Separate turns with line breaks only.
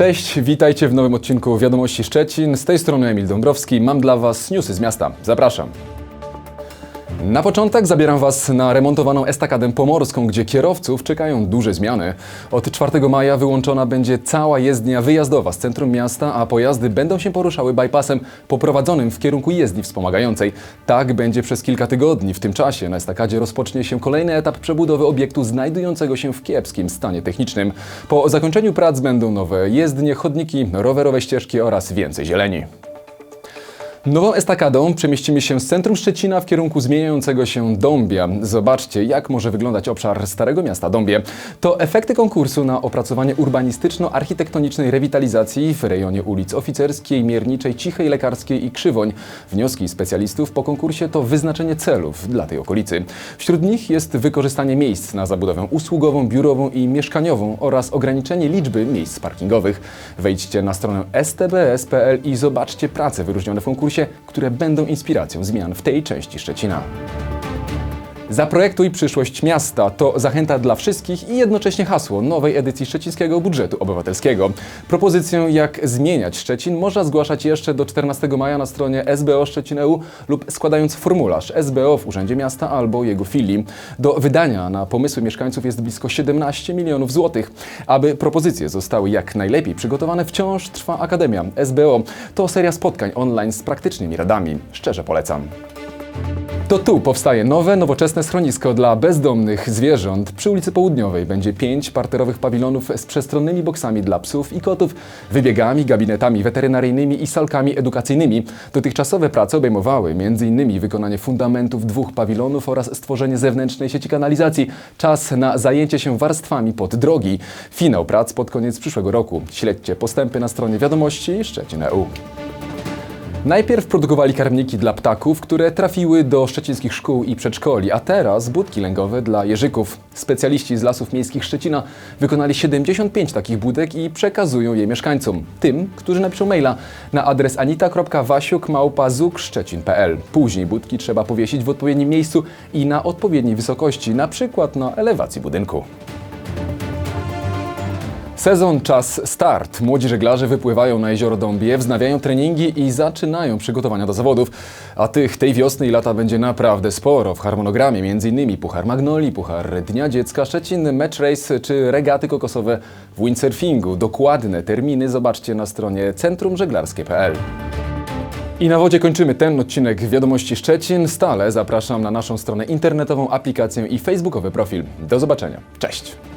Cześć, witajcie w nowym odcinku Wiadomości Szczecin. Z tej strony Emil Dąbrowski. Mam dla Was newsy z miasta. Zapraszam. Na początek zabieram Was na remontowaną estakadę pomorską, gdzie kierowców czekają duże zmiany. Od 4 maja wyłączona będzie cała jezdnia wyjazdowa z centrum miasta, a pojazdy będą się poruszały bypassem poprowadzonym w kierunku jezdni wspomagającej. Tak będzie przez kilka tygodni. W tym czasie na estakadzie rozpocznie się kolejny etap przebudowy obiektu znajdującego się w kiepskim stanie technicznym. Po zakończeniu prac będą nowe jezdnie, chodniki, rowerowe ścieżki oraz więcej zieleni. Nową estakadą przemieścimy się z centrum Szczecina w kierunku zmieniającego się Dąbia. Zobaczcie, jak może wyglądać obszar Starego Miasta Dąbie. To efekty konkursu na opracowanie urbanistyczno-architektonicznej rewitalizacji w rejonie ulic Oficerskiej, Mierniczej, Cichej, Lekarskiej i Krzywoń. Wnioski specjalistów po konkursie to wyznaczenie celów dla tej okolicy. Wśród nich jest wykorzystanie miejsc na zabudowę usługową, biurową i mieszkaniową oraz ograniczenie liczby miejsc parkingowych. Wejdźcie na stronę stbs.pl i zobaczcie prace wyróżnione w konkursie, które będą inspiracją zmian w tej części Szczecina. Zaprojektuj przyszłość miasta to zachęta dla wszystkich i jednocześnie hasło nowej edycji Szczecińskiego Budżetu Obywatelskiego. Propozycję, jak zmieniać Szczecin, można zgłaszać jeszcze do 14 maja na stronie SBO Szczecin.eu lub składając formularz SBO w Urzędzie Miasta albo jego filii. Do wydania na pomysły mieszkańców jest blisko 17 milionów złotych. Aby propozycje zostały jak najlepiej przygotowane, wciąż trwa Akademia SBO. To seria spotkań online z praktycznymi radami. Szczerze polecam. To tu powstaje nowe, nowoczesne schronisko dla bezdomnych zwierząt. Przy ulicy Południowej będzie pięć parterowych pawilonów z przestronnymi boksami dla psów i kotów, wybiegami, gabinetami weterynaryjnymi i salkami edukacyjnymi. Dotychczasowe prace obejmowały m.in. wykonanie fundamentów dwóch pawilonów oraz stworzenie zewnętrznej sieci kanalizacji. Czas na zajęcie się warstwami pod drogi. Finał prac pod koniec przyszłego roku. Śledźcie postępy na stronie wiadomości Szczecin.eu. Najpierw produkowali karmniki dla ptaków, które trafiły do szczecińskich szkół i przedszkoli, a teraz budki lęgowe dla jeżyków. Specjaliści z Lasów Miejskich Szczecina wykonali 75 takich budek i przekazują je mieszkańcom, tym, którzy napiszą maila na adres anita.wasiuk.zukszczecin.pl. Później budki trzeba powiesić w odpowiednim miejscu i na odpowiedniej wysokości, na przykład na elewacji budynku. Sezon czas start. Młodzi żeglarze wypływają na jezioro Dąbie, wznawiają treningi i zaczynają przygotowania do zawodów. A tych tej wiosny i lata będzie naprawdę sporo. W harmonogramie m.in. Puchar Magnoli, Puchar Dnia Dziecka, Szczecin, Match Race czy regaty kokosowe w windsurfingu. Dokładne terminy zobaczcie na stronie centrumżeglarskie.pl. I na wodzie kończymy ten odcinek Wiadomości Szczecin. Stale zapraszam na naszą stronę internetową, aplikację i facebookowy profil. Do zobaczenia. Cześć!